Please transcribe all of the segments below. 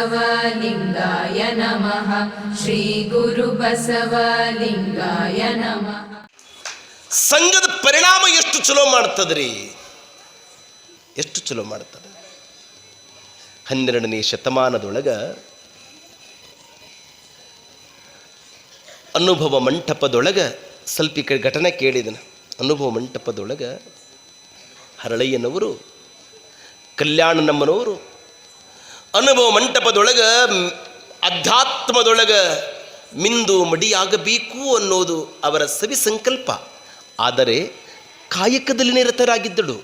श्रीगुरुबसवलिङ्गाय नमः श्रीगुरुबसवलिङ्गाय नमः ಸಂಘದ ಪರಿಣಾಮ ಎಷ್ಟು ಚಲೋ ಮಾಡ್ತದ್ರಿ ಎಷ್ಟು ಚಲೋ ಮಾಡ್ತದೆ ಹನ್ನೆರಡನೇ ಶತಮಾನದೊಳಗ ಅನುಭವ ಮಂಟಪದೊಳಗ ಸ್ವಲ್ಪ ಈ ಕಡೆ ಘಟನೆ ಕೇಳಿದನ ಅನುಭವ ಮಂಟಪದೊಳಗ ಹರಳಯ್ಯನವರು ಕಲ್ಯಾಣನಮ್ಮನವರು ಅನುಭವ ಮಂಟಪದೊಳಗ ಅಧ್ಯಾತ್ಮದೊಳಗ ಮಿಂದು ಮಡಿಯಾಗಬೇಕು ಅನ್ನೋದು ಅವರ ಸವಿ ಸಂಕಲ್ಪ. ಆದರೆ ಕಾಯಕದಲ್ಲಿ ನಿರತರಾಗಿದ್ದಳು.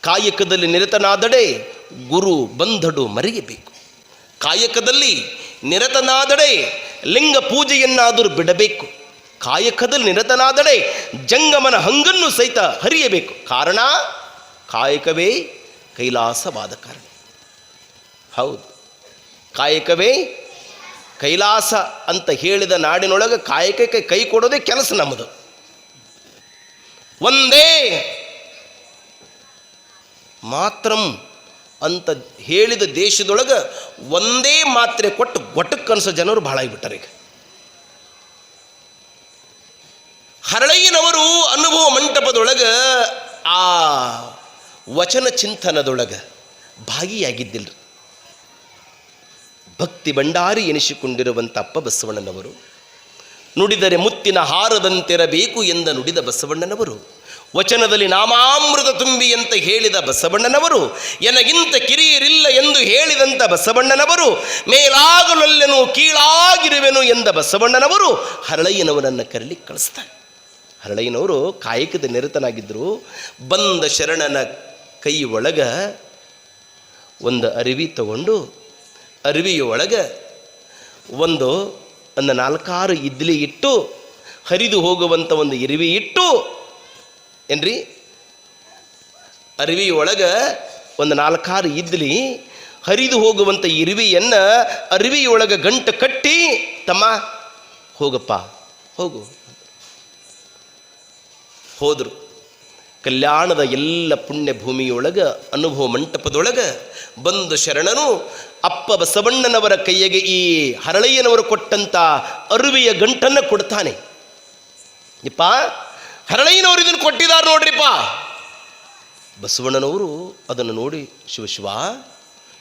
ಕಾಯಕದಲ್ಲಿ ನಿರತನಾದಡೆ ಗುರು ಬಂಧಡು ಮರೆಯಬೇಕು. ಕಾಯಕದಲ್ಲಿ ನಿರತನಾದಡೆ ಲಿಂಗ ಪೂಜೆಯನ್ನಾದರೂ ಬಿಡಬೇಕು. ಕಾಯಕದಲ್ಲಿ ನಿರತನಾದಡೆ ಜಂಗಮನ ಹಂಗನ್ನು ಸಹಿತ ಹರಿಯಬೇಕು. ಕಾರಣ ಕಾಯಕವೇ ಕೈಲಾಸವಾದ ಕಾರಣ. ಹೌದು. ಕಾಯಕವೇ ಕೈಲಾಸ ಅಂತ ಹೇಳಿದ ನಾಡಿನೊಳಗೆ ಕಾಯಕಕ್ಕೆ ಕೈ ಕೊಡೋದೇ ಕೆಲಸ ನಮ್ಮದು. ಒಂದೇ ಮಾತ್ರಂ ಅಂತ ಹೇಳಿದ ದೇಶದೊಳಗೆ ಒಂದೇ ಮಾತ್ರೆ ಕೊಟ್ಟು ಗೊಟ್ಟಕ್ಕೆ ಅನಿಸೋ ಜನರು ಭಾಳ ಆಗಿಬಿಟ್ಟಾರೆ ಈಗ. ಹರಳಯ್ಯನವರು ಅನುಭವ ಮಂಟಪದೊಳಗೆ ಆ ವಚನ ಚಿಂತನದೊಳಗೆ ಭಾಗಿಯಾಗಿದ್ದಿಲ್ಲ ಭಕ್ತಿ ಭಂಡಾರಿ ಎನಿಸಿಕೊಂಡಿರುವಂಥ ಅಪ್ಪ ಬಸವಣ್ಣನವರು ನುಡಿದರೆ ಮುತ್ತಿನ ಹಾರದಂತಿರಬೇಕು ಎಂದ ನುಡಿದ ಬಸವಣ್ಣನವರು. ವಚನದಲ್ಲಿ ನಾಮಾಮೃತ ತುಂಬಿ ಅಂತ ಹೇಳಿದ ಬಸವಣ್ಣನವರು. ಎನಗಿಂತ ಕಿರಿಯರಿಲ್ಲ ಎಂದು ಹೇಳಿದಂಥ ಬಸವಣ್ಣನವರು. ಮೇಲಾಗಲೊಲ್ಲೆನು, ಕೀಳಾಗಿರುವೆನು ಎಂದ ಬಸವಣ್ಣನವರು. ಹರಳಯ್ಯನವರನ್ನು ಕರಲಿ ಕಳಿಸ್ತಾರೆ. ಹರಳಯ್ಯನವರು ಕಾಯಕದ ನಿರತನಾಗಿದ್ದರು ಬಂದ ಶರಣನ ಕೈ ಒಳಗ ಒಂದು ಅರಿವಿ ತಗೊಂಡು ಅರಿವಿಯೊಳಗೆ ಒಂದು ಒಂದು ನಾಲ್ಕಾರು ಇದ್ಲಿ ಇಟ್ಟು ಹರಿದು ಹೋಗುವಂಥ ಒಂದು ಇರುವಿ ಇಟ್ಟು ಏನ್ರಿ? ಅರಿವಿಯೊಳಗೆ ಒಂದು ನಾಲ್ಕಾರು ಇದ್ಲಿ ಹರಿದು ಹೋಗುವಂಥ ಇರಿವಿಯನ್ನು ಅರಿವಿಯೊಳಗೆ ಗಂಟು ಕಟ್ಟಿ ತಮ್ಮ ಹೋಗಪ್ಪ, ಹೋಗು. ಹೋದರು. ಕಲ್ಯಾಣದ ಎಲ್ಲ ಪುಣ್ಯ ಭೂಮಿಯೊಳಗೆ ಅನುಭವ ಮಂಟಪದೊಳಗೆ ಬಂದು ಶರಣನು ಅಪ್ಪ ಬಸವಣ್ಣನವರ ಕೈಯಿಗೆ ಈ ಹರಳಯ್ಯನವರು ಕೊಟ್ಟಂತ ಅರುವಿಯ ಗಂಟನ್ನು ಕೊಡ್ತಾನೆ. ಇಪ್ಪ ಹರಳಯ್ಯನವರು ಇದನ್ನು ಕೊಟ್ಟಿದ್ದಾರೆ ನೋಡ್ರಿಪ್ಪ. ಬಸವಣ್ಣನವರು ಅದನ್ನು ನೋಡಿ, ಶಿವ ಶಿವ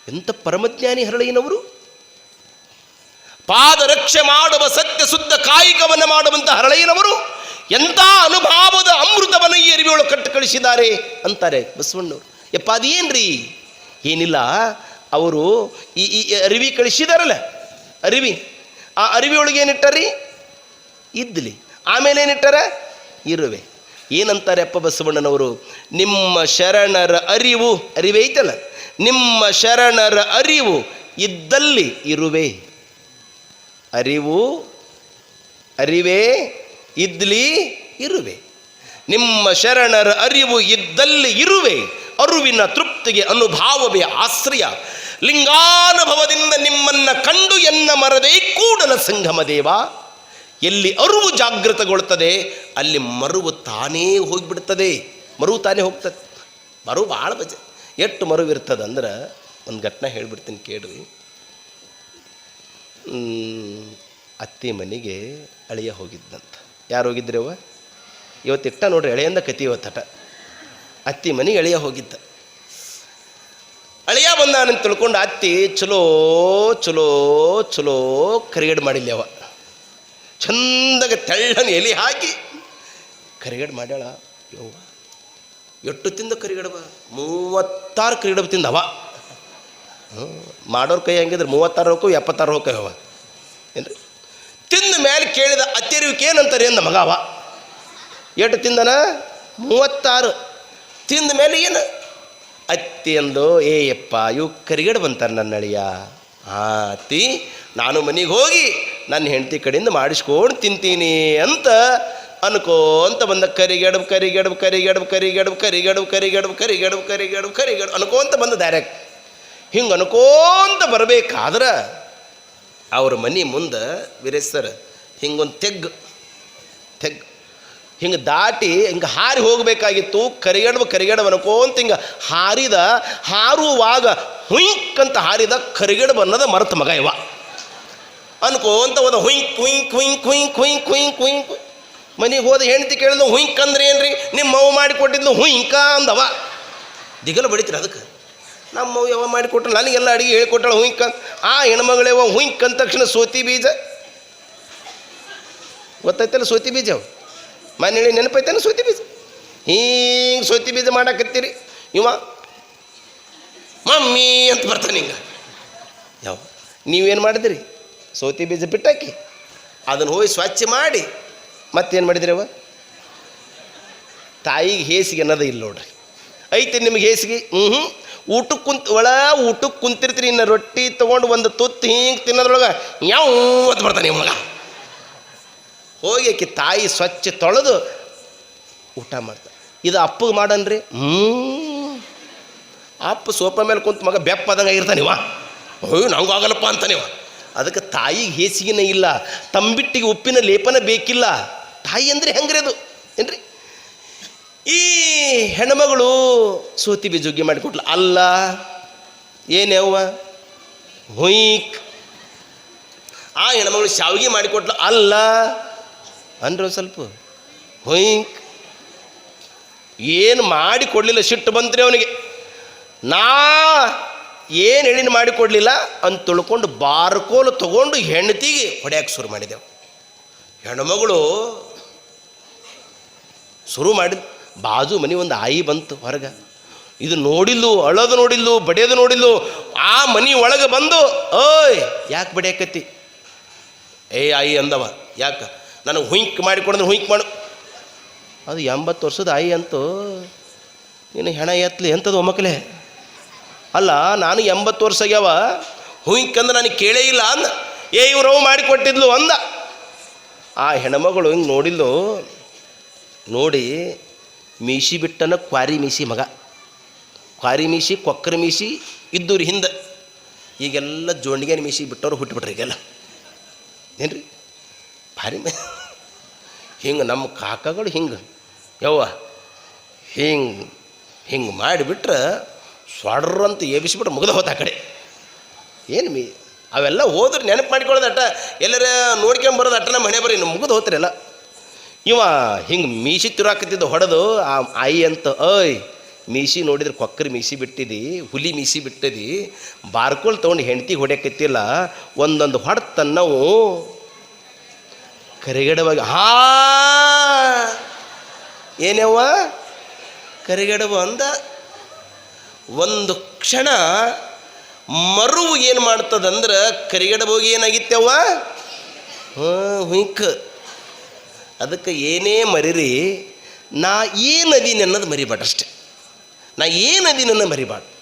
ಎಂಥ ಪರಮಜ್ಞಾನಿ ಹರಳಯ್ಯನವರು ಪಾದರಕ್ಷೆ ಮಾಡುವ ಸತ್ಯ ಶುದ್ಧ ಕಾಯಿಕವನ್ನು ಮಾಡುವಂಥ ಹರಳಯ್ಯನವರು ಎಂಥ ಅನುಭಾವದ ಅಮೃತವನ್ನು ಈ ಅರಿವಿಯೊಳಗೆ ಕಟ್ಟು ಕಳಿಸಿದ್ದಾರೆ ಅಂತಾರೆ ಬಸವಣ್ಣವರು. ಯಪ್ಪ, ಅದೇನ್ರಿ? ಏನಿಲ್ಲ, ಅವರು ಈ ಈ ಅರಿವಿ ಕಳಿಸಿದಾರಲ್ಲ, ಅರಿವಿ. ಆ ಅರಿವಿಯೊಳಗೆ ಏನಿಟ್ಟಾರಿ ಇದ್ಲಿ. ಆಮೇಲೆ ಏನಿಟ್ಟಾರ? ಇರುವೆ. ಏನಂತಾರೆ ಅಪ್ಪ ಬಸವಣ್ಣನವರು? ನಿಮ್ಮ ಶರಣರ ಅರಿವು, ಅರಿವೆ ಐತಲ್ಲ? ನಿಮ್ಮ ಶರಣರ ಅರಿವು ಇದ್ದಲ್ಲಿ ಇರುವೆ. ಅರಿವು, ಅರಿವೇ ಇದ್ಲಿ ಇರುವೆ. ನಿಮ್ಮ ಶರಣರ ಅರಿವು ಇದ್ದಲ್ಲಿ ಇರುವೆ. ಅರುವಿನ ತೃಪ್ತಿಗೆ ಅನುಭಾವವೇ ಆಶ್ರಯ. ಲಿಂಗಾನುಭವದಿಂದ ನಿಮ್ಮನ್ನ ಕಂಡು ಎನ್ನ ಮರದೇ ಕೂಡಲ ಸಂಗಮ ದೇವ. ಎಲ್ಲಿ ಅರುವು ಜಾಗೃತಗೊಳ್ತದೆ, ಅಲ್ಲಿ ಮರುವು ತಾನೇ ಹೋಗಿಬಿಡ್ತದೆ. ಮರುವು ತಾನೇ ಹೋಗ್ತದೆ. ಮರು ಭಾಳ ಬಜ. ಎಷ್ಟು ಮರುವಿರ್ತದೆ ಅಂದ್ರೆ ಒಂದು ಘಟನೆ ಹೇಳಿಬಿಡ್ತೀನಿ ಕೇಳ್ರಿ ಅತ್ತಿ ಮನೆಗೆ ಅಳಿಯ ಹೋಗಿದ್ದಂತ ಯಾರು ಹೋಗಿದ್ರಿ ಅವ್ವ? ಇವತ್ತಿಟ್ಟ ನೋಡ್ರಿ ಎಳೆಯಿಂದ ಕತಿ ಇವತ್ತಟ ಅತ್ತಿ ಮನೆಗೆ ಎಳೆಯ ಹೋಗಿದ್ದ. ಅಳಿಯ ಬಂದಾನಂತ ತಿಳ್ಕೊಂಡು ಅತ್ತಿ, ಚಲೋ ಚಲೋ ಚಲೋ ಕರಿಗಡ್ ಮಾಡಿಲ್ಲ ಅವ. ಚಂದಾಗ ತೆಳ್ಳನ ಎಲೆ ಹಾಕಿ ಕರಿಗಡ್ ಮಾಡ್ಯಾಳ. ಯವ್ವ ಎಷ್ಟು ತಿಂದ ಕರಿಗಡವ ಮೂವತ್ತಾರು ಕರಿಗಡಬ ತಿಂದವ ಹ್ಞೂ ಮಾಡೋರು ಕೈ ಹಂಗಿದ್ರೆ ಮೂವತ್ತಾರು ಹೋಗು ಎಪ್ಪತ್ತಾರು ಹೋಗು ಅವ. ಏನ್ರಿ? ತಿಂದ ಮೇಲೆ ಕೇಳಿದ ಅತ್ತೆರಿವಿಕೆ ಏನಂತಾರೆ ಮಗ ಅವ. ಎಷ್ಟು ತಿಂದನ? ಮೂವತ್ತಾರು. ತಿಂದ ಮೇಲೆ ಏನು? ಅತ್ತಿ ಅಂದು, ಏ ಯಪ್ಪ, ಇವು ಕರಿಗಡೆ ಬಂತಾರೆ ನನ್ನ ಅಳಿಯ. ಅತ್ತಿ, ನಾನು ಮನೆಗೆ ಹೋಗಿ ನನ್ನ ಹೆಂಡತಿ ಕಡೆಯಿಂದ ಮಾಡಿಸ್ಕೊಂಡು ತಿಂತೀನಿ ಅಂತ ಅನ್ಕೋಂತ ಬಂದ. ಕರಿಗಡಬ್ ಕರಿಗಡಬ್ ಕರಿಗಡಬ್ ಕರಿಗಡಬ್ ಕರಿಗಡಬ್ ಕರಿಗಡಬ್ ಕರಿಗಡಬ್ ಕರಿಗಡಬ್ ಕರಿಗಡಬ್ ಅನ್ಕೋಂತ ಬಂದ ಡೈರೆಕ್ಟ್ ಹಿಂಗೆ ಅನ್ಕೋಂತ ಬರಬೇಕಾದ್ರೆ ಅವ್ರ ಮನೆ ಮುಂದೆ ವೀರೇಶ್ ಸರ್ ಹಿಂಗೊಂದು ತೆಗ್ ತೆಗ್ ಹಿಂಗೆ ದಾಟಿ ಹಿಂಗೆ ಹಾರಿ ಹೋಗಬೇಕಾಗಿತ್ತು ಕರಿಗಡಬ ಕರಿಗಡಬ ಅನ್ಕೋಂತ ಹಿಂಗೆ ಹಾರಿದ, ಹಾರುವಾಗ ಹುಯ್ಕ್ ಅಂತ ಹಾರಿದ ಕರಿಗಡವ ಅನ್ನೋದ ಮರತ ಮಗ ಇವ. ಅನ್ಕೋಂತ ಹೋದ ಹುಂಕ್ ಹುಯಿಂಕ್ ಹುಯಿಂಕ್ ಹುಯಿಂಕ್ ಹುಯಿಂಕ್ ಕುಯ್ ಹುಯಿಂಕ್ ಮನೆಗೆ ಹೋದ ಹೆಂಡತಿ ಕೇಳಿದ್ಲು ಹುಯ್ಕಂದ್ರೆ ಅಂದ್ರೆ ಏನ್ರಿ ನಿಮ್ಮ ಮಾಡಿ ಮಾಡಿಕೊಟ್ಟಿದ್ಲು ಹುಯಿಂಕ ಅಂದವ. ದಿಗಲು ಬಡಿತೀರಿ ಅದಕ್ಕೆ. ನಮ್ಮ ಯಾವ ಮಾಡಿಕೊಟ್ರು? ನನಗೆಲ್ಲ ಅಡಿಗೆ ಹೇಳಿಕೊಟ್ಟಳು ಅಂತ ಆ ಹೆಣ್ಮಗಳೇವ ಹುಯಿಂಕ್ ಅಂದ ತಕ್ಷಣ ಸೋತಿ ಬೀಜ. ಗೊತ್ತೈತಲ್ಲ ಸೋತಿ ಬೀಜ ಅವು? ಮನೆ ನೆನಪೈತೇನು ಸೋತಿ ಬೀಜ? ಹಿಂಗೆ ಸೋತಿ ಬೀಜ ಮಾಡಾಕತ್ತೀರಿ. ಇವ, ಮಮ್ಮಿ ಅಂತ ಬರ್ತಾನೆ ಹಿಂಗೆ ಯಾವ? ನೀವೇನು ಮಾಡಿದಿರಿ? ಸೋತಿ ಬೀಜ ಬಿಟ್ಟಾಕಿ. ಅದನ್ನು ಹೋಗಿ ಸ್ವಚ್ಛ ಮಾಡಿ. ಮತ್ತೇನು ಮಾಡಿದ್ರಿ ಅವ? ತಾಯಿಗೆ ಹೇಸಿಗೆ ಅನ್ನೋದು ಇಲ್ಲ ನೋಡ್ರಿ. ಐತೆ ನಿಮಗೆ ಹೇಸಿಗೆ? ಹ್ಞೂ ಹ್ಞೂ ಊಟಕ್ಕೆ ಕುಂತ ಒಳ ಊಟಕ್ಕೆ ಕುಂತಿರ್ತೀರಿ ಇನ್ನು ರೊಟ್ಟಿ ತೊಗೊಂಡು ಒಂದು ತುತ್ತು ಹಿಂಗೆ ತಿನ್ನೋದ್ರೊಳಗೆ ಯಾವ ಅಂತ ಬರ್ತಾನೆ ಮಗ. ಹೋಗಿ ಆಕಿ ತಾಯಿ ಸ್ವಚ್ಛ ತೊಳೆದು ಊಟ ಮಾಡ್ತಾರೆ ಇದು ಅಪ್ಪಗೆ ಮಾಡನ್ರಿ? ಹ್ಞೂ ಅಪ್ಪ ಸೋಫಾ ಮೇಲೆ ಕುಂತ ಮಗ ಬೆಪ್ಪದಂಗೆ ಆಗಿರ್ತಾನಿವ ಅಯ್ಯೋ, ನಂಗೆ ಅಂತಾನೆ ಅಂತಾನಿವ ಅದಕ್ಕೆ ತಾಯಿಗೆ ಹೇಸಿಗೆನೇ ಇಲ್ಲ. ತಂಬಿಟ್ಟಿಗೆ ಉಪ್ಪಿನ ಲೇಪನ ಬೇಕಿಲ್ಲ. ತಾಯಿ ಅಂದರೆ ಹೆಂಗ್ರಿ ಅದು? ಏನ್ರಿ? ಈ ಹೆಣ್ಮಗಳು ಸೂತಿ ಬಿಜುಗ್ಗಿ ಮಾಡಿಕೊಟ್ಲ. ಅಲ್ಲ ಏನೇವ್ವ ಹುಯ್ಕ್. ಆ ಹೆಣ್ಮಗಳು ಶಾವಿಗೆ ಮಾಡಿಕೊಟ್ಲ. ಅಲ್ಲ, ಅಂದ್ರೆ ಸ್ವಲ್ಪ ಹುಯ್ಕ್. ಏನು ಮಾಡಿ ಕೊಡಲಿಲ್ಲ ಸಿಟ್ಟು ಬಂತ್ರಿ ಅವನಿಗೆ. ನಾ ಏನು ಹೇಳಿನ ಮಾಡಿ ಕೊಡಲಿಲ್ಲ ಅಂತ ತಿಳ್ಕೊಂಡು ಬಾರ್ಕೋಲು ತಗೊಂಡು ಹೆಂಡತಿಗೆ ಹೊಡ್ಯಾಕೆ ಶುರು ಮಾಡಿದೆವು. ಹೆಣ್ಮಗಳು ಶುರು ಮಾಡಿದ ಬಾಜು ಮನೆ ಒಂದು ಆಯಿ ಬಂತು ಹೊರಗೆ. ಇದು ನೋಡಿಲ್ಲು, ಅಳೋದು ನೋಡಿಲ್ಲು, ಬಡಿಯೋದು ನೋಡಿಲ್ಲು, ಆ ಮನೆ ಒಳಗೆ ಬಂದು, ಓಯ್, ಯಾಕೆ ಬಡಿಯಾಕತ್ತಿ? ಏ ಆಯಿ ಅಂದವ, ಯಾಕೆ? ನನಗೆ ಹುಯಿಂಕ್ ಮಾಡಿ ಕೊಡಿದ್ರೆ ಹುಯಿಂಕ್ ಮಾಡು. ಅದು ಎಂಬತ್ತು ವರ್ಷದ ಆಯಿ ಅಂತೂ, ನೀನು ಹೆಣ ಎತ್ತಲಿ ಎಂಥದ್ದು ಒಮ್ಮಕ್ಕಲೇ ಅಲ್ಲ, ನಾನು ಎಂಬತ್ತು ವರ್ಷ ಆಗ್ಯಾವ ಹುಯಿಂಕ್ ಅಂದ್ರೆ ನನಗೆ ಕೇಳೇ ಇಲ್ಲ ಅಂದ. ಏ, ಇವ್ರು ಮಾಡಿಕೊಟ್ಟಿದ್ಲು ಅಂದ. ಆ ಹೆಣ್ಮಗಳು ಹಿಂಗೆ ನೋಡಿದ್ಲು ನೋಡಿ ಮೀಸಿ ಬಿಟ್ಟನ ಕ್ವಾರಿ ಮೀಸಿ ಮಗ. ಕ್ವಾರಿ ಮೀಸಿ ಕೊಕ್ಕರ ಮೀಸಿ ಇದ್ದೂರಿ ಹಿಂದೆ. ಈಗೆಲ್ಲ ಜೋಂಡಿಗೆನ ಮೀಸಿ ಬಿಟ್ಟವ್ರು ಹುಟ್ಟುಬಿಟ್ರಿ ಈಗೆಲ್ಲ. ಏನ್ರಿ? ಭಾರಿ ಹಿಂಗೆ ನಮ್ಮ ಕಾಕಗಳು ಹಿಂಗೆ. ಯವ್ವ, ಹಿಂಗೆ ಹಿಂಗೆ ಮಾಡಿಬಿಟ್ರೆ ಅಂತ ಎಬಿಸ್ಬಿಟ್ರೆ ಮುಗಿದು ಹೋತ ಆ ಕಡೆ. ಏನು ಮೀ ಅವೆಲ್ಲ ಹೋದ್ರೆ ನೆನಪು ಮಾಡ್ಕೊಳ್ಳೋದು ಅಟ್ಟ ಎಲ್ಲರ ನೋಡ್ಕೊಂಬರೋದು ಅಟ್ಟ ನಮ್ಮ ಮನೆ ಬರೀ ಮುಗಿದು ಹೋತ್ರೆಲ್ಲ. ಇವ ಹಿಂಗೆ ಮೀಸಿ ತಿರಾಕತ್ತಿದ್ದ ಹೊಡೆದು, ಆ ಆಯಿ ಅಂತ ಐ ಮೀಸಿ ನೋಡಿದ್ರೆ ಕೊಕ್ಕರಿ ಮೀಸಿ ಬಿಟ್ಟಿದಿ, ಹುಲಿ ಮೀಸಿ ಬಿಟ್ಟಿದಿ, ಬಾರ್ಕೋಲ್ ತೊಗೊಂಡು ಹೆಂಡ್ತಿ ಹೊಡ್ಯಾಕತ್ತಿಲ್ಲ, ಒಂದೊಂದು ಹೊಡೆತ ನಾವು ಕರಿಗಡವಾಗಿ, ಹಾ ಏನೇವ ಕರಿಗಡವ ಅಂದ, ಒಂದು ಕ್ಷಣ ಮರುವು ಏನು ಮಾಡ್ತದಂದ್ರೆ ಕರಿಗಡಬೋಗಿ ಏನಾಗಿತ್ತವ್ವ ಹ್ಞೂ ಹುಂಕ. ಅದಕ್ಕೆ ಏನೇ ಮರಿರಿ, ನಾ ಏನದೀನಿ ಅನ್ನೋದು ಮರಿಬಾರ್ದು ಅಷ್ಟೆ. ನಾ ನದಿ ಅನ್ನೋದು ಮರಿಬಾರ್ದು.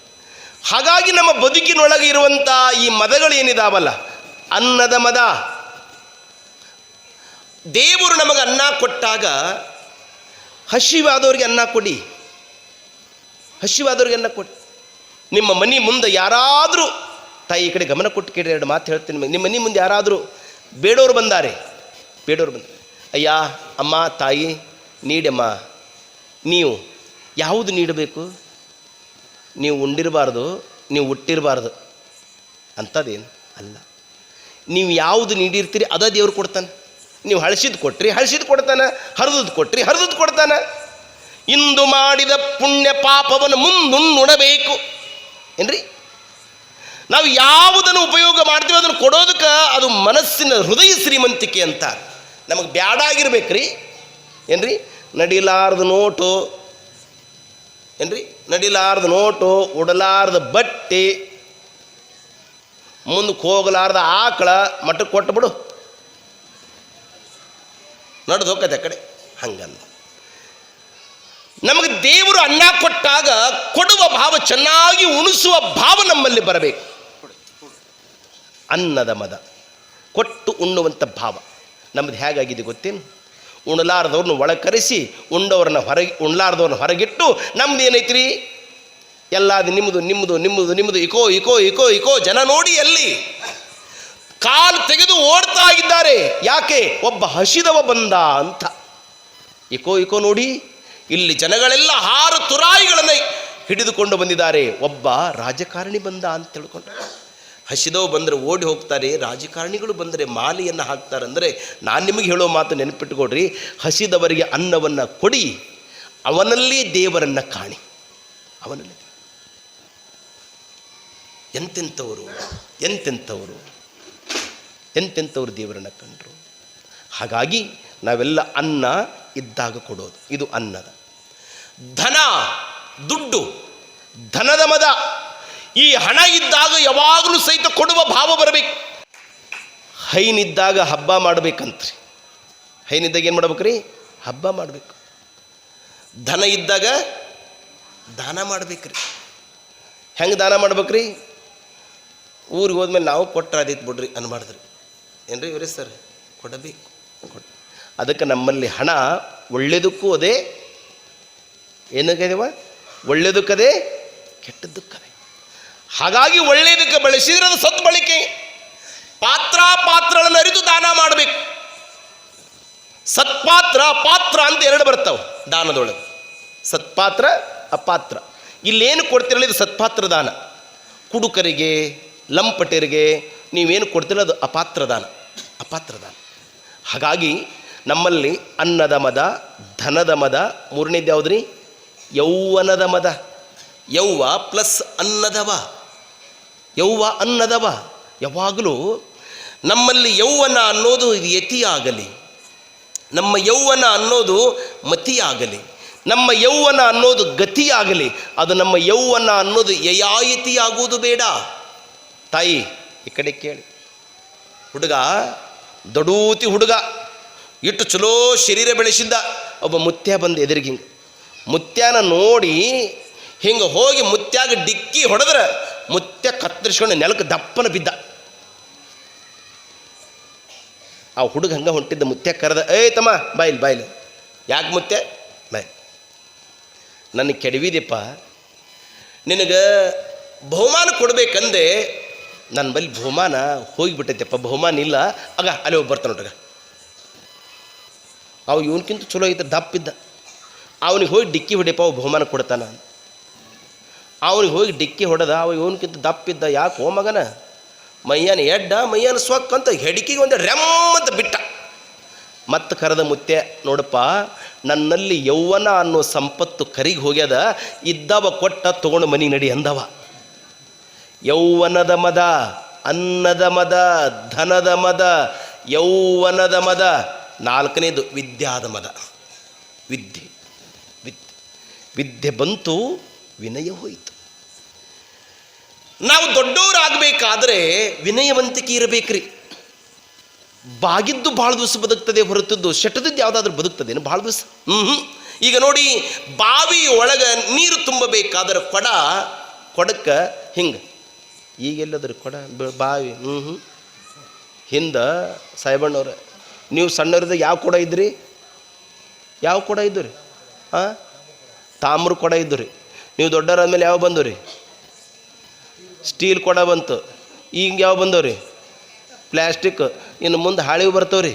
ಹಾಗಾಗಿ ನಮ್ಮ ಬದುಕಿನೊಳಗೆ ಇರುವಂಥ ಈ ಮದಗಳು ಏನಿದಾವಲ್ಲ ಅನ್ನದ ಮದ. ದೇವರು ನಮಗೆ ಅನ್ನ ಕೊಟ್ಟಾಗ ಹಸಿವಾದವ್ರಿಗೆ ಅನ್ನ ಕೊಡಿ. ಹಸಿವಾದವ್ರಿಗೆ ಅನ್ನ ಕೊಡಿ. ನಿಮ್ಮ ಮನೆ ಮುಂದೆ ಯಾರಾದರೂ, ತಾಯಿ ಈ ಕಡೆ ಗಮನ ಕೊಟ್ಟು ಕೇಳಿ ಎರಡು ಮಾತು ಹೇಳ್ತೀನಿ. ನಿಮ್ಮ ಮನೆ ಮುಂದೆ ಯಾರಾದರೂ ಬೇಡೋರು ಬಂದಾರೆ, ಬೇಡೋರು ಬಂದ ಅಯ್ಯ, ಅಮ್ಮ, ತಾಯಿ, ನೀಡಮ್ಮ, ನೀವು ಯಾವುದು ನೀಡಬೇಕು? ನೀವು ಉಂಡಿರಬಾರ್ದು, ನೀವು ಹುಟ್ಟಿರಬಾರ್ದು ಅಂಥದ್ದೇನು ಅಲ್ಲ. ನೀವು ಯಾವುದು ನೀಡಿರ್ತೀರಿ ಅದ ದೇವ್ರು ಕೊಡ್ತಾನೆ. ನೀವು ಹಳಸಿದ್ದು ಕೊಟ್ರಿ ಹಳಸಿದ್ದು ಕೊಡ್ತಾನೆ. ಹರಿದದ್ದು ಕೊಟ್ರಿ ಹರಿದದ್ದು ಕೊಡ್ತಾನೆ. ಇಂದು ಮಾಡಿದ ಪುಣ್ಯ ಪಾಪವನ್ನು ಮುಂದುಣ್ಣಬೇಕು. ಏನ್ರಿ? ನಾವು ಯಾವುದನ್ನು ಉಪಯೋಗ ಮಾಡ್ತೀವಿ ಅದನ್ನು ಕೊಡೋದಕ್ಕೆ ಅದು ಮನಸ್ಸಿನ ಹೃದಯ ಶ್ರೀಮಂತಿಕೆ ಅಂತ ನಮಗೆ ಬ್ಯಾಡಾಗಿರ್ಬೇಕ್ರಿ ಏನ್ರಿ? ನಡಿಲಾರ್ದ ನೋಟು. ಏನ್ರಿ? ನಡಿಲಾರ್ದ ನೋಟು, ಉಡಲಾರ್ದ ಬಟ್ಟೆ ಮುಂದಕ್ಕೆ ಹೋಗಲಾರ್ದ ಆಕಳ ಮಟ್ಟಕ್ಕೆ ಕೊಟ್ಟು ಬಿಡು. ನಡೆದು ಹೋಗತ್ತೆ ಕಡೆ. ಹಂಗಲ್ಲ. ನಮಗೆ ದೇವರು ಅನ್ನ ಕೊಟ್ಟಾಗ ಕೊಡುವ ಭಾವ ಚೆನ್ನಾಗಿ ಉಣಿಸುವ ಭಾವ ನಮ್ಮಲ್ಲಿ ಬರಬೇಕು. ಅನ್ನದ ಮದ. ಕೊಟ್ಟು ಉಣ್ಣುವಂಥ ಭಾವ. ನಮ್ಮದು ಹೇಗಾಗಿದೆ ಗೊತ್ತೇನು ಉಣಲಾರದವ್ರನ್ನ ಒಳಗೆ ಕರೆಸಿ ಉಂಡವ್ರನ್ನ ಹೊರಗೆ ಉಣ್ಲಾರ್ದವ್ರನ್ನ ಹೊರಗಿಟ್ಟು ನಮ್ದು ಏನೈತ್ರಿ? ಎಲ್ಲದು ನಿಮ್ಮದು ನಿಮ್ಮದು ನಿಮ್ಮದು ನಿಮ್ಮದು ಇಕೋ ಇಕೋ ಇಕೋ ಇಕೋ, ಜನ ನೋಡಿ ಎಲ್ಲಿ? ಕಾಲು ತೆಗೆದು ಓಡ್ತಾ ಇದ್ದಾರೆ. ಯಾಕೆ? ಒಬ್ಬ ಹಸಿದವ ಬಂದ ಅಂತ. ಇಕೋ ಇಕೋ ನೋಡಿ, ಇಲ್ಲಿ ಜನಗಳೆಲ್ಲ ಹಾರು ತುರಾಯಿಗಳನ್ನು ಹಿಡಿದುಕೊಂಡು ಬಂದಿದ್ದಾರೆ. ಒಬ್ಬ ರಾಜಕಾರಣಿ ಬಂದ ಅಂತ ತಿಳ್ಕೊಂಡು ಹಸಿದವು ಬಂದರೆ ಓಡಿ ಹೋಗ್ತಾರೆ, ರಾಜಕಾರಣಿಗಳು ಬಂದರೆ ಮಾಲೆಯನ್ನು ಹಾಕ್ತಾರೆ ಅಂದರೆ ನಾನು ನಿಮಗೆ ಹೇಳೋ ಮಾತು ನೆನಪಿಟ್ಟುಕೊಡ್ರಿ ಹಸಿದವರಿಗೆ ಅನ್ನವನ್ನು ಕೊಡಿ, ಅವನಲ್ಲಿ ದೇವರನ್ನು ಕಾಣಿ. ಅವನಲ್ಲಿ ಎಂತೆಂಥವರು ಎಂತೆಂಥವರು, ಎಂತೆಂಥವ್ರು ದೇವರನ್ನು ಕಂಡರು? ಹಾಗಾಗಿ ನಾವೆಲ್ಲ ಅನ್ನ ಇದ್ದಾಗ ಕೊಡೋದು, ಇದು ಅನ್ನದ. ಧನ, ದುಡ್ಡು, ಧನದ ಮದ. ಈ ಹಣ ಇದ್ದಾಗ ಯಾವಾಗಲೂ ಸಹಿತ ಕೊಡುವ ಭಾವ ಬರಬೇಕು. ಹೈನಿದ್ದಾಗ ಹಬ್ಬ ಮಾಡ್ಬೇಕಂತ್ರಿ. ಹೈನಿದ್ದಾಗ ಏನು ಮಾಡ್ಬೇಕ್ರಿ? ಹಬ್ಬ ಮಾಡಬೇಕು. ಧನ ಇದ್ದಾಗ ದಾನ ಮಾಡ್ಬೇಕ್ರಿ. ಹೆಂಗೆ ದಾನ ಮಾಡ್ಬೇಕ್ರಿ? ಊರಿಗೆ ಹೋದ್ಮೇಲೆ ನಾವು ಕೊಟ್ಟರೆ ಅದಿತ್ತು ಬಿಡ್ರಿ ಅನ್ಬಾರ್ದ್ರಿ. ಏನ್ರಿ ಇವರೇ ಸರ್? ಕೊಡಬೇಕು. ಕೊಡ ಅದಕ್ಕೆ ನಮ್ಮಲ್ಲಿ ಹಣ ಒಳ್ಳೆಯದಕ್ಕೂ ಅದೇ ಏನಕ್ಕದೇವ ಒಳ್ಳೆಯದಕ್ಕದೇ ಕೆಟ್ಟದ್ದಕ್ಕದೇ ಹಾಗಾಗಿ ಒಳ್ಳೆಯದಕ್ಕೆ ಬಳಸಿದ್ರೆ ಅದು ಸದ್ಬಳಕೆ ಪಾತ್ರ ಪಾತ್ರಗಳನ್ನು ಅರಿತು ದಾನ ಮಾಡಬೇಕು. ಸತ್ಪಾತ್ರ, ಪಾತ್ರ ಅಂತ ಎರಡು ಬರ್ತಾವೆ ದಾನದೊಳಗೆ. ಸತ್ಪಾತ್ರ, ಅಪಾತ್ರ. ಇಲ್ಲೇನು ಕೊಡ್ತಿರಲ್ಲ ಇದು ಸತ್ಪಾತ್ರ ದಾನ. ಕುಡುಕರಿಗೆ, ಲಂಪಟರಿಗೆ ನೀವೇನು ಕೊಡ್ತಿರಲ್ಲ ಅದು ಅಪಾತ್ರ ದಾನ. ಅಪಾತ್ರ ದಾನ. ಹಾಗಾಗಿ ನಮ್ಮಲ್ಲಿ ಅನ್ನದ ಮದ, ಧನದ ಮದ, ಮೂರನೇದು ಯಾವುದ್ರಿ? ಯೌವನದ ಮದ. ಯೌವ ಪ್ಲಸ್ ಅನ್ನದವ. ಯೌವ ಅನ್ನದವ. ಯಾವಾಗಲೂ ನಮ್ಮಲ್ಲಿ ಯೌವನ ಅನ್ನೋದು ಇದು ಯತಿಯಾಗಲಿ. ನಮ್ಮ ಯೌವನ ಅನ್ನೋದು ಮತಿಯಾಗಲಿ. ನಮ್ಮ ಯೌವನ ಅನ್ನೋದು ಗತಿಯಾಗಲಿ. ಅದು ನಮ್ಮ ಯೌವನ ಅನ್ನೋದು ಯಯಾಯಿತಿಯಾಗುವುದು ಬೇಡ. ತಾಯಿ, ಈ ಕಡೆ ಕೇಳಿ. ಹುಡುಗ, ದೊಡೂತಿ ಹುಡುಗ, ಇಟ್ಟು ಚಲೋ ಶರೀರ ಬೆಳೆಸಿದ್ದ ಒಬ್ಬ ಮುತ್ಯ ಬಂದು ಎದುರಿಗೆ ಮುತ್ಯನ ಮುತ್ಯಾನ ನೋಡಿ ಹಿಂಗೆ ಹೋಗಿ ಮುತ್ಯಾಗ ಡಿಕ್ಕಿ ಹೊಡೆದ್ರೆ ಮುತ್ಯ ಕತ್ತರಿಸ್ಕೊಂಡು ನೆಲಕ್ಕೆ ದಪ್ಪನ ಬಿದ್ದ. ಆ ಹುಡುಗ ಹಂಗೆ ಹೊಂಟಿದ್ದ ಮುತ್ತೆ ಕರೆದ, ಏಯ್ ತಮ್ಮ, ಬಾಯಿಲ್ ಬಾಯಿಲ್. ಯಾಕೆ ಮುತ್ತೆ ಬಾಯ್ ನನ್ನ ಕೆಡವಿದೆಪ್ಪ, ನಿನಗೆ ಬಹುಮಾನ ಕೊಡ್ಬೇಕಂದೆ ನನ್ನ ಬಳಿ ಬಹುಮಾನ ಹೋಗಿಬಿಟ್ಟೈತೆಪ್ಪ, ಬಹುಮಾನ ಇಲ್ಲ. ಆಗ ಅಲ್ಲಿ ಹೋಗಿ ಬರ್ತಾನೆ ನೋಡ್ರಿ ಅವ ಇವನಕ್ಕಿಂತ ಚಲೋ ಐತೆ ದಪ್ಪಿದ್ದ ಅವನಿಗೆ ಹೋಗಿ ಡಿಕ್ಕಿ ಹೊಡಿಯಪ್ಪ, ಅವ ಬಹುಮಾನ ಕೊಡ್ತಾನ ಅವನಿಗೆ ಹೋಗಿ ಡಿಕ್ಕಿ ಹೊಡೆದ, ಅವ ಇವನ್ಕಿಂತ ದಪ್ಪಿದ್ದ, ಯಾಕೆ ಓ ಮಗನ? ಮೈಯನ ಎಡ್ಡ, ಮೈಯನ ಸೊಕ್ಕ ಅಂತ ಹೆಡಿಕಿಗೆ ಒಂದು ರೆಮ್ಮಂತ ಬಿಟ್ಟ. ಮತ್ತೆ ಕರೆದ ಮುತ್ತೆ ನೋಡಪ್ಪ, ನನ್ನಲ್ಲಿ ಯೌವನ ಅನ್ನೋ ಸಂಪತ್ತು ಕರಿಗೆ ಹೋಗ್ಯದ, ಇದ್ದವ ಕೊಟ್ಟ ತಗೊಂಡು ಮನೆ ನಡಿ ಅಂದವ. ಯೌವನದ ಮದ, ಅನ್ನದ ಮದ, ಧನದ ಮದ, ಯೌವನದ ಮದ, ನಾಲ್ಕನೇದು ವಿದ್ಯಾದ ಮದ. ವಿದ್ಯೆ ವಿದ್ಯೆ ಬಂತು ವಿನಯ ಹೋಯಿತು. ನಾವು ದೊಡ್ಡವರಾಗಬೇಕಾದ್ರೆ ವಿನಯವಂತಿಕೆ ಇರಬೇಕ್ರಿ. ಬಾಗಿದ್ದು ಭಾಳ ದಿವಸ ಬದುಕ್ತದೆ ಹೊರತದ್ದು ಶೆಟದದ್ದು ಯಾವುದಾದ್ರೂ ಬದುಕ್ತದೇನು? ಭಾಳ ದಿವಸ. ಹ್ಞೂ ಈಗ ನೋಡಿ, ಬಾವಿ ಒಳಗೆ ನೀರು ತುಂಬಬೇಕಾದ್ರೆ ಕೊಡ, ಕೊಡಕ್ಕೆ ಹಿಂಗೆ. ಈಗೆಲ್ಲದ್ರ ಕೊಡ ಬಾವಿ. ಹ್ಞೂ ಹ್ಞೂ ಹಿಂದೆ ಸಾಹೇಬಣ್ಣವ್ರ, ನೀವು ಸಣ್ಣವ್ರದ ಯಾವ ಕೊಡ ಇದ್ರಿ? ಯಾವ ಕೊಡ ಇದ್ದು ರೀ ಹಾಂ ತಾಮ್ರ ಕೊಡ ಇದ್ದು ರೀ ನೀವು ದೊಡ್ಡವರಾದ್ಮೇಲೆ ಯಾವ ಬಂದು ರೀ ಸ್ಟೀಲ್ ಕೊಡ ಬಂತು. ಈಗ ಯಾವ ಬಂದವ್ರಿ ಪ್ಲ್ಯಾಸ್ಟಿಕ್ ಇನ್ನು ಮುಂದೆ ಹಾಳಿವು ಬರ್ತಾವ್ರಿ.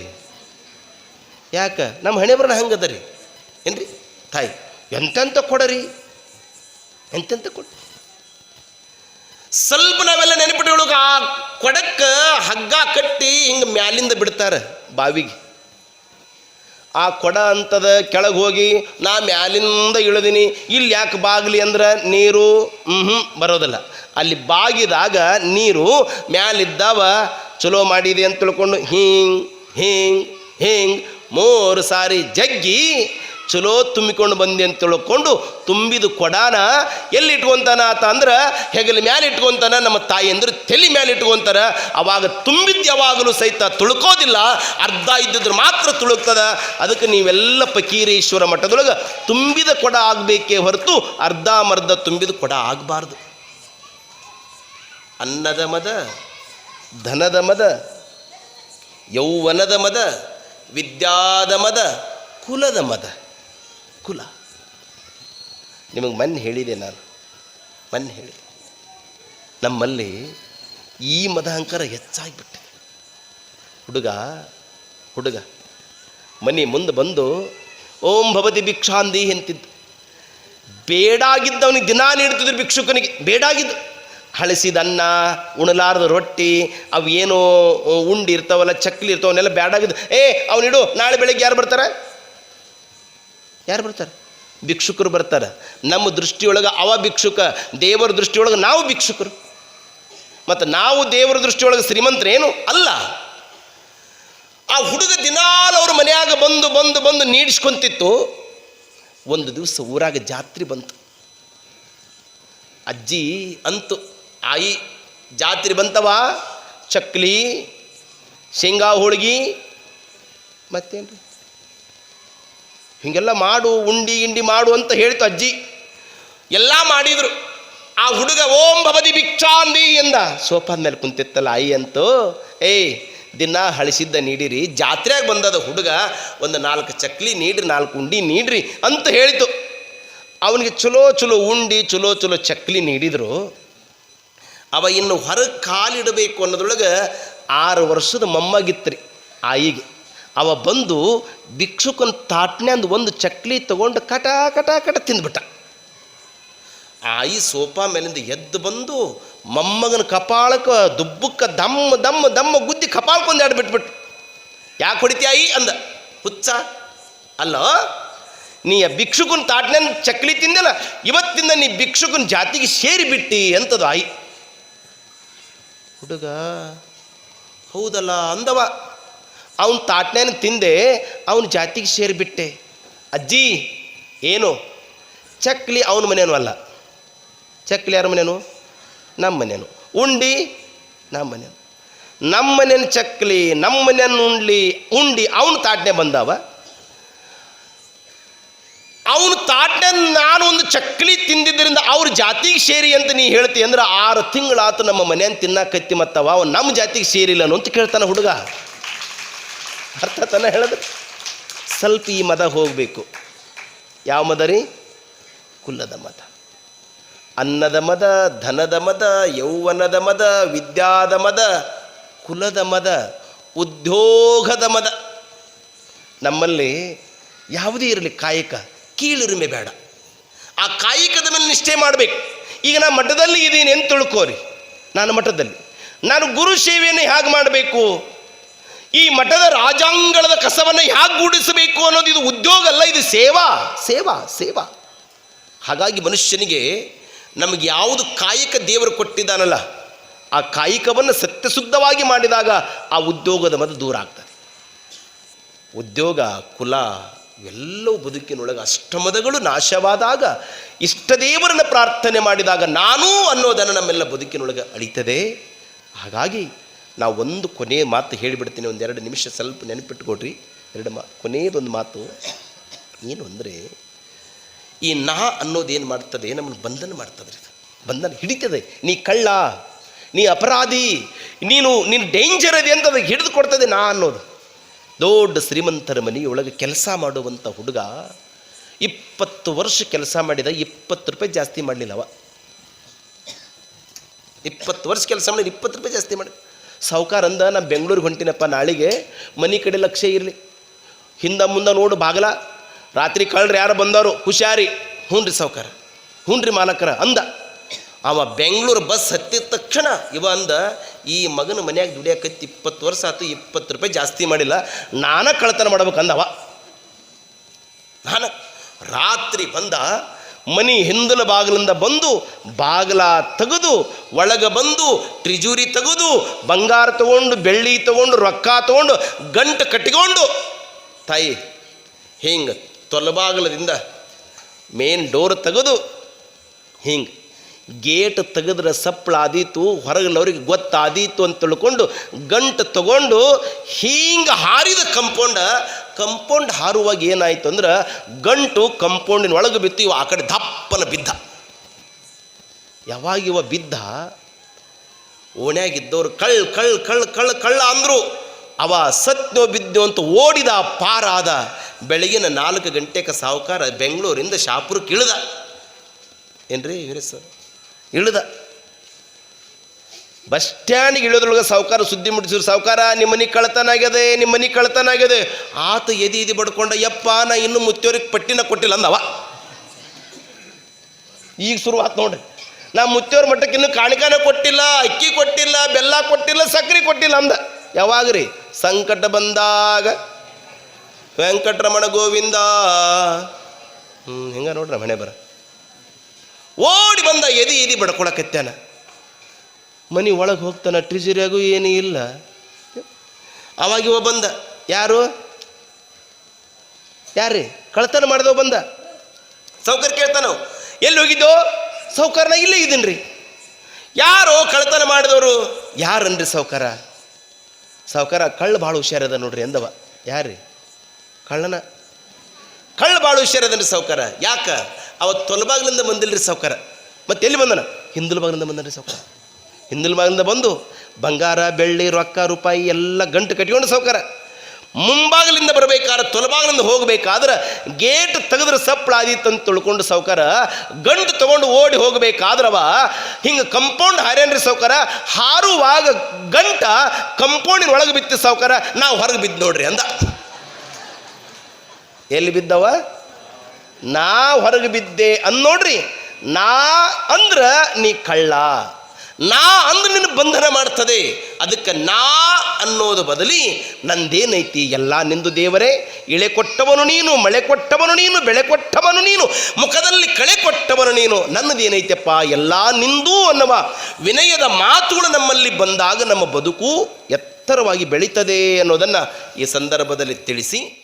ಯಾಕೆ? ನಮ್ಮ ಹಣೆ ಬರೋಣ ಹಂಗದ ರೀ ಏನ್ರಿ? ತಾಯಿ, ಎಂತೆಂತ ಕೊಡರಿ? ಎಂತೆಂತ ಕೊಡ? ಸ್ವಲ್ಪ ನಾವೆಲ್ಲ ನೆನಪಿಟ್ಟು ಆ ಕೊಡಕ್ಕೆ ಹಗ್ಗ ಕಟ್ಟಿ ಹಿಂಗೆ ಮ್ಯಾಲಿಂದ ಬಿಡ್ತಾರೆ ಬಾವಿಗೆ. ಆ ಕೊಡ ಅಂತದ ಕೆಳಗೆ ಹೋಗಿ ನಾ ಮ್ಯಾಲಿಂದ ಇಳಿದೀನಿ. ಇಲ್ಲಿ ಯಾಕೆ ಬಾಗ್ಲಿ ಅಂದ್ರೆ ನೀರು? ಹ್ಞೂ ಬರೋದಿಲ್ಲ. ಅಲ್ಲಿ ಬಾಗಿದಾಗ ನೀರು ಮ್ಯಾಲಿದ್ದಾವ. ಚಲೋ ಮಾಡಿದೆ ಅಂತ ತಿಳ್ಕೊಂಡು ಹಿಂಗೆ ಹಿಂಗೆ ಹಿಂಗೆ, ಮೂರು ಸಾರಿ ಜಗ್ಗಿ ಚಲೋ ತುಂಬಿಕೊಂಡು ಬಂದೆ ಅಂತ ತಿಳ್ಕೊಂಡು ತುಂಬಿದ ಕೊಡಾನ ಎಲ್ಲಿ ಇಟ್ಕೊಂತಾನ ಆತ ಅಂದ್ರೆ ಹೆಗಲ ಮ್ಯಾಲೆ ಇಟ್ಕೊಂತಾನ, ನಮ್ಮ ತಾಯಿ ಅಂದ್ರೆ ತಲೆ ಮ್ಯಾಲೆ ಇಟ್ಕೊಂತಾರ ಅವಾಗ ತುಂಬಿದ್ದು ಯಾವಾಗಲೂ ಸಹಿತ ತುಳ್ಕೋದಿಲ್ಲ, ಅರ್ಧ ಇದ್ದಿದ್ರೆ ಮಾತ್ರ ತುಳುಕ್ತದ ಅದಕ್ಕೆ ನೀವೆಲ್ಲ ಪಕೀರೇಶ್ವರ ಮಠದೊಳಗೆ ತುಂಬಿದ ಕೊಡ ಆಗಬೇಕೇ ಹೊರತು ಅರ್ಧ ಮರ್ಧ ತುಂಬಿದ ಕೊಡ ಆಗಬಾರ್ದು. ಅನ್ನದ ಮದ, ಧನದ ಮದ, ಯೌವನದ ಮದ, ವಿದ್ಯಾದ ಮದ, ಕುಲದ ಮದ. ಕುಲ. ನಿಮಗೆ ಮೊನ್ನೆ ಹೇಳಿದೆ ನಾನು. ಮೊನ್ನೆ ಹೇಳಿ. ನಮ್ಮಲ್ಲಿ ಈ ಮದ ಹೆಚ್ಚಾಗಿಬಿಟ್ಟೆ ಹುಡುಗ ಹುಡುಗ, ಮನೆ ಮುಂದೆ ಬಂದು, ಓಂ ಭವತಿ ಭಿಕ್ಷಾಂದಿ ಅಂತಿದ್ದ ಬೇಡಾಗಿದ್ದವನಿಗೆ ದಿನ ನೀಡ್ತಿದ್ರು ಭಿಕ್ಷುಕನಿಗೆ. ಬೇಡಾಗಿದ್ದು. ಹಳಸಿದ ಅನ್ನ ಉಣಲಾರದ ರೊಟ್ಟಿ, ಅವು ಏನೋ ಉಂಡಿ ಇರ್ತಾವಲ್ಲ, ಚಕ್ಲಿ ಇರ್ತಾವನ್ನೆಲ್ಲ ಬೇಡಾಗಿದ್ದು ಏ, ಅವನಿಡು, ನಾಳೆ ಬೆಳಗ್ಗೆ ಯಾರು ಬರ್ತಾರೆ? ಯಾರು ಬರ್ತಾರೆ? ಭಿಕ್ಷುಕರು ಬರ್ತಾರೆ. ನಮ್ಮ ದೃಷ್ಟಿಯೊಳಗೆ ಅವ ಭಿಕ್ಷುಕ, ದೇವರ ದೃಷ್ಟಿಯೊಳಗೆ ನಾವು ಭಿಕ್ಷುಕರು. ಮತ್ತು ನಾವು ದೇವರ ದೃಷ್ಟಿಯೊಳಗೆ ಶ್ರೀಮಂತರೇನು ಅಲ್ಲ. ಆ ಹುಡುಗ ದಿನಾಲ ಅವ್ರ ಮನೆಯಾಗ ಬಂದು ಬಂದು ಬಂದು ನೀಡಿಸ್ಕೊಂತಿತ್ತು. ಒಂದು ದಿವಸ ಊರಾಗ ಜಾತ್ರೆ ಬಂತು. ಅಜ್ಜಿ ಅಂತು, ಆಯಿ, ಜಾತ್ರೆ ಬಂತವ? ಚಕ್ಲಿ, ಶೇಂಗಾ ಹೋಳ್ಗಿ, ಮತ್ತೇನ್ರಿ? ಹೀಗೆಲ್ಲ ಮಾಡು, ಉಂಡಿ ಇಂಡಿ ಮಾಡು ಅಂತ ಹೇಳ್ತು ಅಜ್ಜಿ. ಎಲ್ಲ ಮಾಡಿದರು. ಆ ಹುಡುಗ, ಓಂ ಭವದಿ ಭಿಕ್ಷಾಂದಿ ಎಂದ. ಸೋಫಾದ ಮೇಲೆ ಕುಂತಿತ್ತಲ್ಲ ಆಯಿ ಅಂತೂ, ಏಯ್, ದಿನ ಹಳಿಸಿದ್ದ ನೀಡಿರಿ ಜಾತ್ರೆಗೆ ಬಂದದ ಹುಡುಗ, ಒಂದು ನಾಲ್ಕು ಚಕ್ಲಿ ನೀಡ್ರಿ, ನಾಲ್ಕು ಉಂಡಿ ನೀಡ್ರಿ ಅಂತ ಹೇಳಿತು. ಅವನಿಗೆ ಚಲೋ ಚಲೋ ಉಂಡಿ, ಚಲೋ ಚಲೋ ಚಕ್ಲಿ ನೀಡಿದರು. ಅವ ಇನ್ನು ಹೊರಗೆ ಕಾಲಿಡಬೇಕು ಅನ್ನೋದ್ರೊಳಗೆ ಆರು ವರ್ಷದ ಮೊಮ್ಮಗಿತ್ರಿ ಆಯಿಗೆ. ಅವ ಬಂದು ಭಿಕ್ಷುಕನ ತಾಟ್ನ್ಯಾಂದು ಒಂದು ಚಕ್ಲಿ ತಗೊಂಡು ಕಟ ಕಟ ಕಟ ತಿಂದ್ಬಿಟ್ಟ. ಆಯಿ ಸೋಫಾ ಮೇಲಿಂದ ಎದ್ದು ಬಂದು ಮೊಮ್ಮಗನ ಕಪಾಳಕ್ಕೆ ದುಬ್ಬಕ್ಕೆ ದಮ್ಮ ದಮ್ಮ ದಮ್ಮ ಗುದ್ದಿ ಕಪಾಳಕ್ಕೊಂದು ಎರಡು ಬಿಟ್ಬಿಟ್ಟು ಯಾಕೆ ಹೊಡಿತೀಯಾಯಿ ಅಂದ. ಹುಚ್ಚ. ಅಲ್ಲ, ನೀ ಭಿಕ್ಷುಕನ ತಾಟ್ನ ಚಕ್ಲಿ ತಿಂದಲ್ಲ ಇವತ್ತಿಂದ ನೀ ಭಿಕ್ಷುಕನ ಜಾತಿಗೆ ಸೇರಿಬಿಟ್ಟಿ ಅಂತದು ಆಯಿ. ಹುಡುಗ, ಹೌದಲ್ಲ ಅಂದವ. ಅವನ ತಾಟ್ನೇನ ತಿಂದೆ, ಅವನ ಜಾತಿಗೆ ಸೇರಿಬಿಟ್ಟೆ. ಅಜ್ಜಿ, ಏನು? ಚಕ್ಲಿ ಅವನ ಮನೇನು ಅಲ್ಲ. ಚಕ್ಲಿ ಯಾರ ಮನೇನು? ನಮ್ಮ ಮನೇನು. ಉಂಡಿ ನಮ್ಮ ಮನೇನು. ನಮ್ಮ ಮನೇನ ಚಕ್ಲಿ ನಮ್ಮ ಮನೇನ ಉಂಡ್ಲಿ, ಉಂಡಿ ಅವನ ತಾಟ್ನೆ ಬಂದವ. ಅವನು ತಾಟ್ನೆ ನಾನು ಒಂದು ಚಕ್ಲಿ ತಿಂದಿದ್ದರಿಂದ ಅವ್ರ ಜಾತಿಗೆ ಸೇರಿ ಅಂತ ನೀ ಹೇಳ್ತಿ ಅಂದ್ರೆ ಆರು ತಿಂಗಳಾತು ನಮ್ಮ ಮನೆಯನ್ನು ತಿನ್ನಕತ್ತಿ ಮತ್ತವ, ಅವ ನಮ್ಮ ಜಾತಿಗೆ ಸೇರಿಲ್ಲನು ಅಂತ ಕೇಳ್ತಾನೆ ಹುಡುಗ. ಅರ್ಥ ತಾನೆ ಹೇಳಿದ್ರೆ ಸ್ವಲ್ಪ ಈ ಮದ ಹೋಗಬೇಕು. ಯಾವ ಮದ ರೀ? ಕುಲ್ಲದ ಮದ. ಅನ್ನದ ಮದ, ಧನದ ಮದ, ಯೌವನದ ಮದ, ವಿದ್ಯಾದ ಮದ, ಕುಲದ ಮದ, ಉದ್ಯೋಗದ ಮದ. ನಮ್ಮಲ್ಲಿ ಯಾವುದೇ ಇರಲಿ ಕಾಯಕ, ಕೀಳಿರುಮೆ ಬೇಡ. ಆ ಕಾಯಕದ ಮೇಲೆ ನಿಷ್ಠೆ ಮಾಡಬೇಕು. ಈಗ ನಾನು ಮಠದಲ್ಲಿ ಇದ್ದೀನಿ ಅಂತ ತಿಳ್ಕೋರಿ. ನಾನು ಮಠದಲ್ಲಿ. ನಾನು ಗುರು ಸೇವೆಯನ್ನು ಹೇಗೆ ಮಾಡಬೇಕು? ಈ ಮಠದ ರಾಜಾಂಗಣದ ಕಸವನ್ನು ಹೇಗೆ ಗೂಡಿಸಬೇಕು ಅನ್ನೋದು ಇದು ಉದ್ಯೋಗ ಅಲ್ಲ, ಇದು ಸೇವಾ ಸೇವಾ ಸೇವಾ. ಹಾಗಾಗಿ ಮನುಷ್ಯನಿಗೆ ನಮಗೆ ಯಾವುದು ಕಾಯಕ ದೇವರು ಕೊಟ್ಟಿದ್ದಾನಲ್ಲ, ಆ ಕಾಯಕವನ್ನು ಸತ್ಯಶುದ್ಧವಾಗಿ ಮಾಡಿದಾಗ ಆ ಉದ್ಯೋಗದ ಮದ ದೂರ ಆಗ್ತದೆ. ಉದ್ಯೋಗ, ಕುಲ, ಎಲ್ಲವೂ ಬದುಕಿನೊಳಗೆ ಅಷ್ಟಮದಗಳು ನಾಶವಾದಾಗ, ಇಷ್ಟ ದೇವರನ್ನು ಪ್ರಾರ್ಥನೆ ಮಾಡಿದಾಗ ನಾನೂ ಅನ್ನೋದನ್ನು ನಮ್ಮೆಲ್ಲ ಬದುಕಿನೊಳಗೆ ಅಳಿತದೆ. ಹಾಗಾಗಿ ನಾವು ಒಂದು ಕೊನೆಯ ಮಾತು ಹೇಳಿಬಿಡ್ತೀನಿ ಒಂದೆರಡು ನಿಮಿಷ ಸ್ವಲ್ಪ ನೆನಪಿಟ್ಕೊಡ್ರಿ. ಎರಡು ಮಾ ಕೊನೆಯದೊಂದು ಮಾತು ಏನು ಅಂದರೆ, ಈ ನಾ ಅನ್ನೋದೇನು ಮಾಡ್ತದೆ, ನಮ್ಮನ್ನು ಬಂಧನ ಮಾಡ್ತದೆ ರೀ ಬಂಧನ ಹಿಡಿತದೆ. ನೀ ಕಳ್ಳ, ನೀ ಅಪರಾಧಿ, ನೀನು ನೀನು ಡೇಂಜರ್ ಇದೆ ಅಂತ ಅದಕ್ಕೆ ಹಿಡಿದು ಕೊಡ್ತದೆ ನಾ ಅನ್ನೋದು. ದೊಡ್ಡ ಶ್ರೀಮಂತರ ಮನೆಯೊಳಗೆ ಕೆಲಸ ಮಾಡುವಂಥ ಹುಡುಗ ಇಪ್ಪತ್ತು ವರ್ಷ ಕೆಲಸ ಮಾಡಿದ, ಇಪ್ಪತ್ತು ರೂಪಾಯಿ ಜಾಸ್ತಿ ಮಾಡಲಿಲ್ಲವ ಇಪ್ಪತ್ತು ವರ್ಷ ಕೆಲಸ ಮಾಡಿದ, ಇಪ್ಪತ್ತು ರೂಪಾಯಿ ಜಾಸ್ತಿ ಮಾಡಿ ಸಾವುಕಾರ ಅಂದ ನಾನು ಬೆಂಗಳೂರಿಗೆ ಹೊಂಟಿನಪ್ಪ, ನಾಳೆಗೆ ಮನೆ ಕಡೆ ಲಕ್ಷ್ಯ ಇರಲಿ. ಹಿಂದೆ ಮುಂದೆ ನೋಡು ಬಾಗಲ. ರಾತ್ರಿ ಕಳ್ರಿ ಯಾರು ಬಂದವರು? ಹುಷಾರಿ. ಹ್ಞೂ ರೀ ಸಾವುಕಾರ. ಹ್ಞೂ ರೀ ಮಾಲಕರ ಅಂದ. ಅವ ಬೆಂಗಳೂರು ಬಸ್ ಹತ್ತಿದ ತಕ್ಷಣ ಇವ ಅಂದ, ಈ ಮಗನ ಮನ್ಯಾಗ ದುಡಿಯಾಕತ್ತಿ ಇಪ್ಪತ್ತು ವರ್ಷ ಆಯ್ತು ಇಪ್ಪತ್ತು ರೂಪಾಯಿ ಜಾಸ್ತಿ ಮಾಡಿಲ್ಲ. ನಾನೇ ಕಳ್ತನ ಮಾಡ್ಬೇಕಂದವ ನಾನು ರಾತ್ರಿ ಬಂದ ಮನಿ ಹಿಂದಲ ಬಾಗಿಲಿಂದ ಬಂದು ಬಾಗಿಲ ತೆಗೆದು ಒಳಗೆ ಬಂದು ತ್ರಿಜೂರಿ ತೆಗೆದು ಬಂಗಾರ ತಗೊಂಡು, ಬೆಳ್ಳಿ ತಗೊಂಡು, ರೊಕ್ಕ ತಗೊಂಡು, ಗಂಟು ಕಟ್ಟಿಕೊಂಡು, ತಾಯಿ, ಹಿಂಗೆ ತೊಲಬಾಗಲದಿಂದ ಮೇನ್ ಡೋರ್ ತೆಗೆದು, ಹಿಂಗೆ ಗೇಟ್ ತೆಗೆದ್ರೆ ಸಪ್ಪಳ ಆದೀತು, ಹೊರಗಿನವ್ರಿಗೆ ಗೊತ್ತಾದೀತು ಅಂತ ತಿಳ್ಕೊಂಡು ಗಂಟು ತಗೊಂಡು ಹಿಂಗೆ ಹಾರಿದ ಕಂಪೌಂಡ ಕಂಪೌಂಡ್ ಹಾರುವಾಗ ಏನಾಯ್ತು ಅಂದ್ರೆ ಗಂಟು ಕಂಪೌಂಡಿನ ಒಳಗೆ ಬಿತ್ತು ಇವ ಆ ಕಡೆ ದಪ್ಪನ ಬಿದ್ದ. ಯಾವಾಗ ಇವ ಬಿದ್ದ? ಓಣ್ಯಾಗಿದ್ದವ್ರು ಕಳ್ ಕಳ್ ಕಳ್ ಕಳ್, ಕಳ್ಳ ಅಂದರು. ಅವ ಸತ್ಯೋ ಬಿದ್ದೋ ಅಂತ ಓಡಿದ ಪಾರಾದ ಬೆಳಗಿನ ನಾಲ್ಕು ಗಂಟೆಗೆ ಸಾವುಕಾರ ಬೆಂಗಳೂರಿಂದ ಶಾಪುರಕ್ಕೆ ಇಳಿದ. ಏನ್ರಿ ಇವರೇ ಸರ್? ಇಳಿದ. ಬಸ್ ಸ್ಟ್ಯಾಂಡಿಗೆ ಇಳಿದ್ರೊಳಗೆ ಸಾವುಕಾರ ಸುದ್ದಿ ಮುಟ್ಟಿಸಿದ್ರು. ಸಾವುಕಾರ, ನಿಮ್ಮ ಮನೆ ಕಳ್ತನ ಆಗ್ಯದೆ, ನಿಮ್ಮ ಮನೆ ಕಳ್ತನ ಆಗ್ಯದೆ. ಆತ ಎದಿ ಎದಿ ಬಡ್ಕೊಂಡ, ಯಪ್ಪ, ನಾ ಇನ್ನು ಮುತ್ತೋರಿಗೆ ಪಟ್ಟಿನ ಕೊಟ್ಟಿಲ್ಲ ಅಂದವ. ಈಗ ಶುರುವಾತ್ ನೋಡ್ರಿ. ನಾ ಮುತ್ತೋರ್ ಮಟ್ಟಕ್ಕೆ ಇನ್ನೂ ಕಾಣಿಕಾನ ಕೊಟ್ಟಿಲ್ಲ, ಅಕ್ಕಿ ಕೊಟ್ಟಿಲ್ಲ, ಬೆಲ್ಲ ಕೊಟ್ಟಿಲ್ಲ ಸಕ್ಕರೆ ಕೊಟ್ಟಿಲ್ಲ ಅಂದ. ಯಾವಾಗ್ರಿ? ಸಂಕಟ ಬಂದಾಗ. ವೆಂಕಟರಮಣ ಗೋವಿಂದ. ಹೆಂಗ ನೋಡ್ರಿ ಮನೆ ಬರ. ಓಡಿ ಬಂದ ಎದಿ ಎದಿ ಬಡ್ಕೊಳಕತ್ಯಾನ. ಮನೆ ಒಳಗೆ ಹೋಗ್ತಾನೆ ಟ್ರಿಜರಿಯಾಗೂ ಏನೂ ಇಲ್ಲ. ಅವಾಗ ಇವ ಬಂದ, ಯಾರು? ಯಾರ್ರಿ? ಕಳ್ತನ ಮಾಡಿದವ ಬಂದ? ಸೌಕರ್ ಕೇಳ್ತಾನವು ಎಲ್ಲಿ ಹೋಗಿದ್ದೋ? ಸೌಕರ್ನ ಇಲ್ಲೇ ಇದ್ದೀನಿ ರೀ ಯಾರೋ ಕಳ್ತನ ಮಾಡಿದವರು? ಯಾರನ್ರಿ ಸೌಕರ? ಸಾವುಕಾರ ಕಳ್ಳ ಭಾಳ ಹುಷಾರದ ನೋಡ್ರಿ ಅಂದವ ಯಾರ್ರಿ? ಕಳ್ಳನ? ಕಳ್ಳ ಭಾಳ ಹುಷಾರದನ್ರಿ ಸಾವುಕಾರ ಯಾಕ? ಅವತ್ತು ತೊಲಬಾಗ್ಲಿಂದ ಬಂದಿಲ್ರಿ ಸಾವುಕಾರ ಮತ್ತೆ ಎಲ್ಲಿ ಬಂದನ? ಹಿಂದಲ್ ಬಾಗ್ಲಿಂದ ಬಂದನ್ರಿ ಸಾವುಕಾರ ಹಿಂದಲ್ ಭಾಗದಿಂದ ಬಂದು ಬಂಗಾರ, ಬೆಳ್ಳಿ, ರೊಕ್ಕ, ರೂಪಾಯಿ ಎಲ್ಲ ಗಂಟು ಕಟ್ಕೊಂಡು ಸೌಕರ ಮುಂಭಾಗಲಿಂದ ಬರಬೇಕಾದ್ರೆ ತೊಲಬಾಗಲಿಂದ ಹೋಗಬೇಕಾದ್ರೆ ಗೇಟ್ ತೆಗೆದ್ರೆ ಅಂತ ತಿಳ್ಕೊಂಡು ಸೌಕರ ಗಂಟು ತಗೊಂಡು ಓಡಿ ಹೋಗಬೇಕಾದ್ರವ ಹಿಂಗೆ ಕಂಪೌಂಡ್ ಹಾರೇನ್ರಿ ಸೌಕರ ಹಾರುವಾಗ ಗಂಟ ಕಂಪೌಂಡಿನ ಒಳಗೆ ಬಿತ್ತು ಸೌಕರ ನಾವು ಹೊರಗೆ ಬಿದ್ದು ನೋಡ್ರಿ ಅಂದ. ಎಲ್ಲಿ ಬಿದ್ದವ? ನಾ ಹೊರಗೆ ಬಿದ್ದೆ ಅಂದ್ ನೋಡ್ರಿ, ನಾ ಅಂದ್ರ ನೀ ಕಳ್ಳ. ನಾ ಅಂದು ನಿನ್ನ ಬಂಧನ ಮಾಡ್ತದೆ. ಅದಕ್ಕೆ ನಾ ಅನ್ನೋದು ಬದಲಿ ನಂದೇನೈತಿ? ಎಲ್ಲ ನಿಂದು ದೇವರೇ, ಇಳೆ ಕೊಟ್ಟವನು ನೀನು, ಮಳೆ ಕೊಟ್ಟವನು ನೀನು, ಬೆಳೆ ಕೊಟ್ಟವನು ನೀನು, ಮುಖದಲ್ಲಿ ಕಳೆ ಕೊಟ್ಟವನು ನೀನು, ನನ್ನದೇನೈತಪ್ಪ? ಎಲ್ಲ ನಿಂದು ಅನ್ನುವ ವಿನಯದ ಮಾತುಗಳು ನಮ್ಮಲ್ಲಿ ಬಂದಾಗ ನಮ್ಮ ಬದುಕು ಎತ್ತರವಾಗಿ ಬೆಳೀತದೆ ಅನ್ನೋದನ್ನು ಈ ಸಂದರ್ಭದಲ್ಲಿ ತಿಳಿಸಿ